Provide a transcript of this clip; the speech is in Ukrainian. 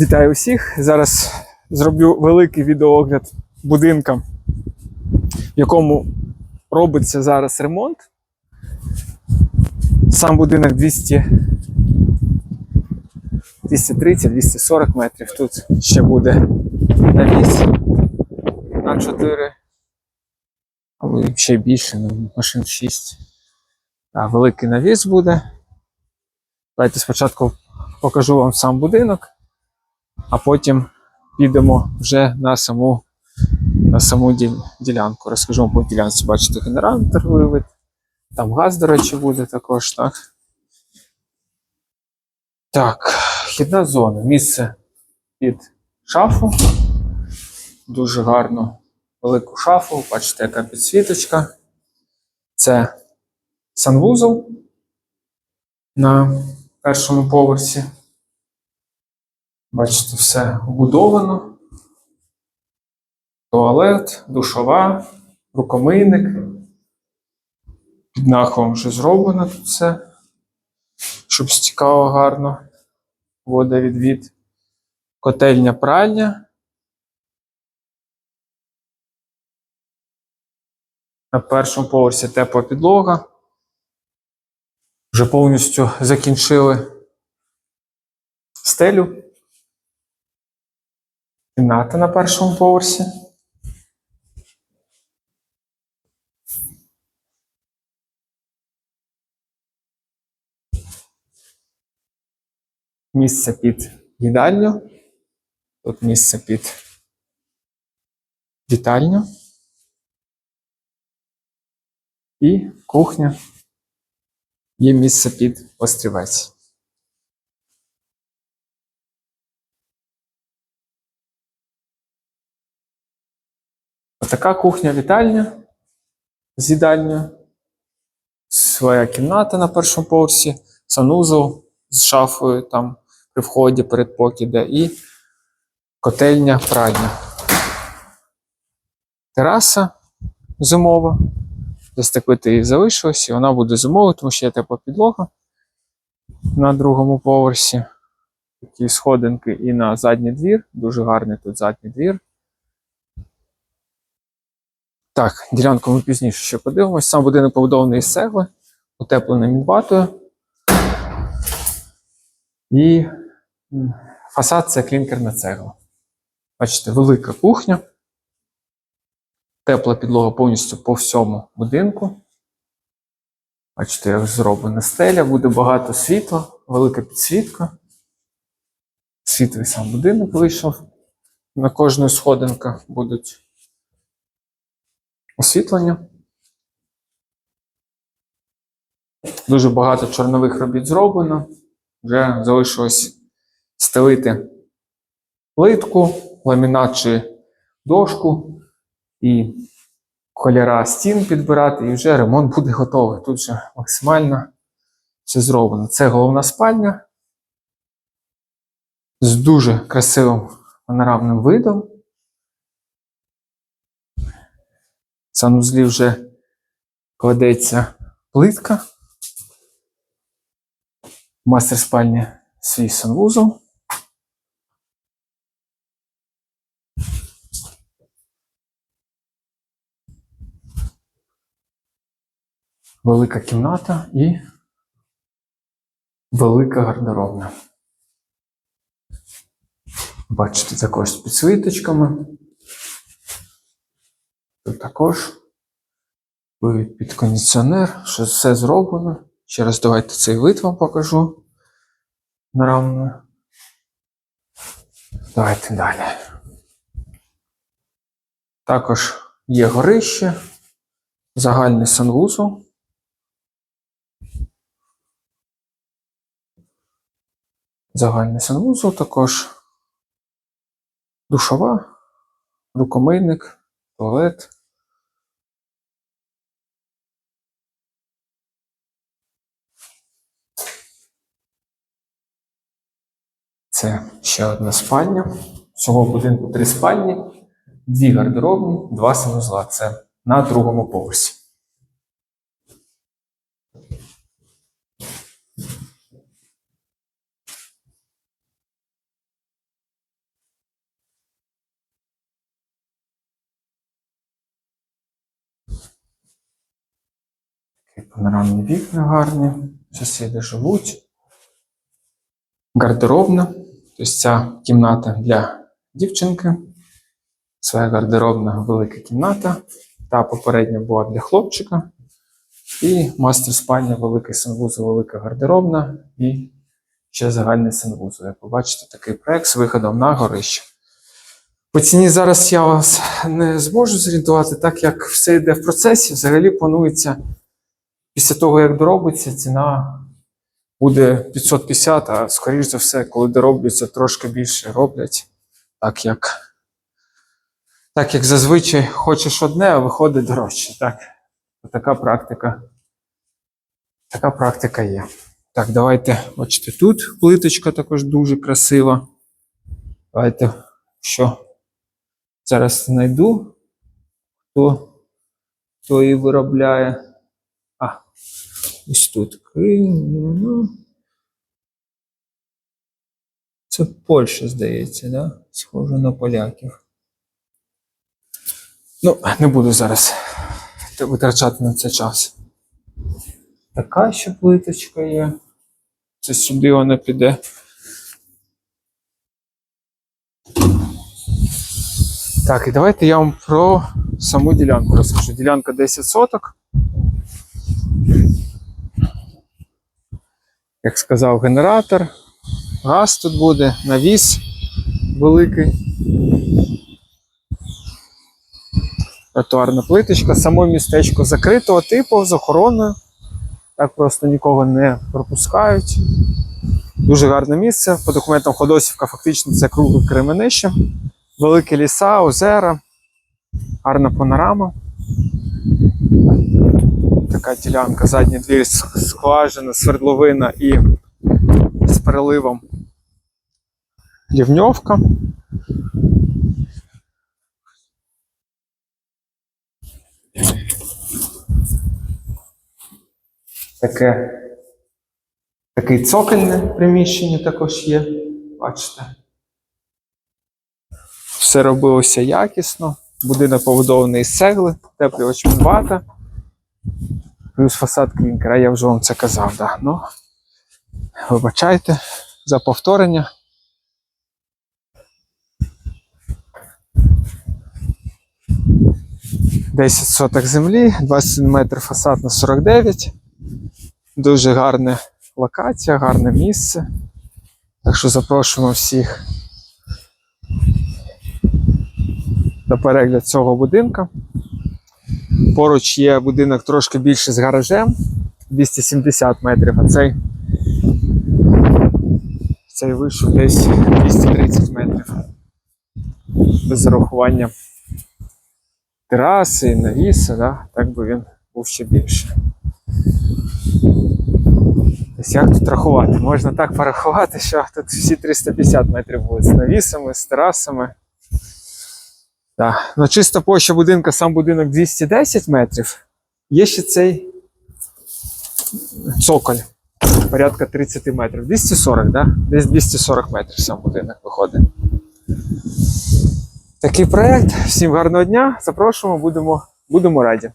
Вітаю всіх! Зараз зроблю великий відеоогляд будинка, в якому робиться зараз ремонт. Сам будинок 200 230-240 метрів. Тут ще буде навіс на 4, або ще більше, ну, машин 6. А, великий навіс буде. Давайте спочатку покажу вам сам будинок а потім підемо вже на саму, на саму ді- ділянку. Розкажу вам по ділянці. Бачите, генератор вивід. Там газ, до речі, буде також, так. Так, вхідна зона. Місце під шафу. Дуже гарно велику шафу. Бачите, яка підсвіточка. Це санвузол на першому поверсі. Бачите, все вбудовано. Туалет, душова, рукомийник. Під нахилом вже зроблено тут все, щоб стікало гарно. Водовідвід. Котельня пральня. На першому поверсі тепла підлога. Вже повністю закінчили стелю. Кімната на першому поверсі. Місце під їдальню. Тут місце під вітальню. І кухня. Є місце під острівець. Така кухня-вітальня з їдальнею. Своя кімната на першому поверсі, санузел з шафою там при вході перед покиде і котельня пральня. Тераса зимова. Десь так вити залишилось, і вона буде зимовою, тому що є тепла підлога на другому поверсі. Такі сходинки і на задній двір. Дуже гарний тут задній двір. Так, ділянку ми пізніше ще подивимось. Сам будинок побудований із цегли, утеплений мінватою. І фасад це клінкерна цегла. Бачите, велика кухня. Тепла підлога повністю по всьому будинку. Бачите, як зроблена стеля, буде багато світла, велика підсвітка. Світлий сам будинок вийшов. На кожної сходинка будуть освітлення. Дуже багато чорнових робіт зроблено. Вже залишилось стелити плитку, ламінат чи дошку і кольора стін підбирати, і вже ремонт буде готовий. Тут вже максимально все зроблено. Це головна спальня з дуже красивим панорамним видом. Санузлі вже кладеться плитка. Мастер спальні свій санвузол. Велика кімната і велика гардеробна. Бачите, також з підсвіточками. Тут також вивід під кондиціонер, що все зроблено. Ще раз давайте цей вид вам покажу наравно. Давайте далі. Також є горище, загальний санвузол. Загальний санвузол також душова, рукомийник, туалет. Це ще одна спальня. Всього будинку три спальні, дві гардеробні, два санузла. Це на другому поверсі. Панорамні вікна гарні, сусіди живуть, гардеробна. Тобто ця кімната для дівчинки. Своя гардеробна велика кімната. Та попередня була для хлопчика. І мастер спальня, великий санвузол, велика гардеробна і ще загальний санвузол. Як ви бачите, такий проект з виходом на горище. По ціні зараз я вас не зможу зорієнтувати, так як все йде в процесі. Взагалі планується після того, як доробиться, ціна буде 550, а скоріш за все, коли доробляться, трошки більше роблять. Так як, так як зазвичай хочеш одне, а виходить дорожче. Так. Така практика. Така практика є. Так, давайте, бачите, тут плиточка також дуже красива. Давайте, що зараз знайду, хто, хто її виробляє. А, ось тут Крим. ну. Це Польща, здається, да? Схоже на поляків. Ну, не буду зараз витрачати на це час. Така ще плиточка є. Це сюди вона піде. Так, і давайте я вам про саму ділянку розкажу. Ділянка 10 соток. Як сказав генератор, газ тут буде, навіс великий. Тротуарна плиточка, само містечко закритого типу з охороною. Так просто нікого не пропускають. Дуже гарне місце. По документам Ходосівка фактично це кругле Кременище. Великі ліса, озера, гарна панорама. Така ділянка, задній двір, скважина, свердловина і з переливом рівньовка. Таке, такий цокольне приміщення також є. Бачите. Все робилося якісно. Будинок побудований з цегли, теплювач вата. Плюс фасад клінкера, я вже вам це казав. Да. Ну, вибачайте за повторення. Десять соток землі, 21 метр фасад на 49. Дуже гарна локація, гарне місце. Так що запрошуємо всіх до перегляду цього будинка. Поруч є будинок трошки більше з гаражем 270 метрів, а цей, цей вийшов десь 230 метрів. Без зарахування тераси, навіси, да? так би він був ще більше. Тобто як тут рахувати? Можна так порахувати, що тут всі 350 метрів будуть з навісами, з терасами. Да. Ну, чиста площа будинка, сам будинок 210 метрів. Є ще цей цоколь, порядка 30 метрів. 240, да? Десь 240 метрів сам будинок виходить. Такий проєкт. Всім гарного дня. Запрошуємо, будемо, будемо раді.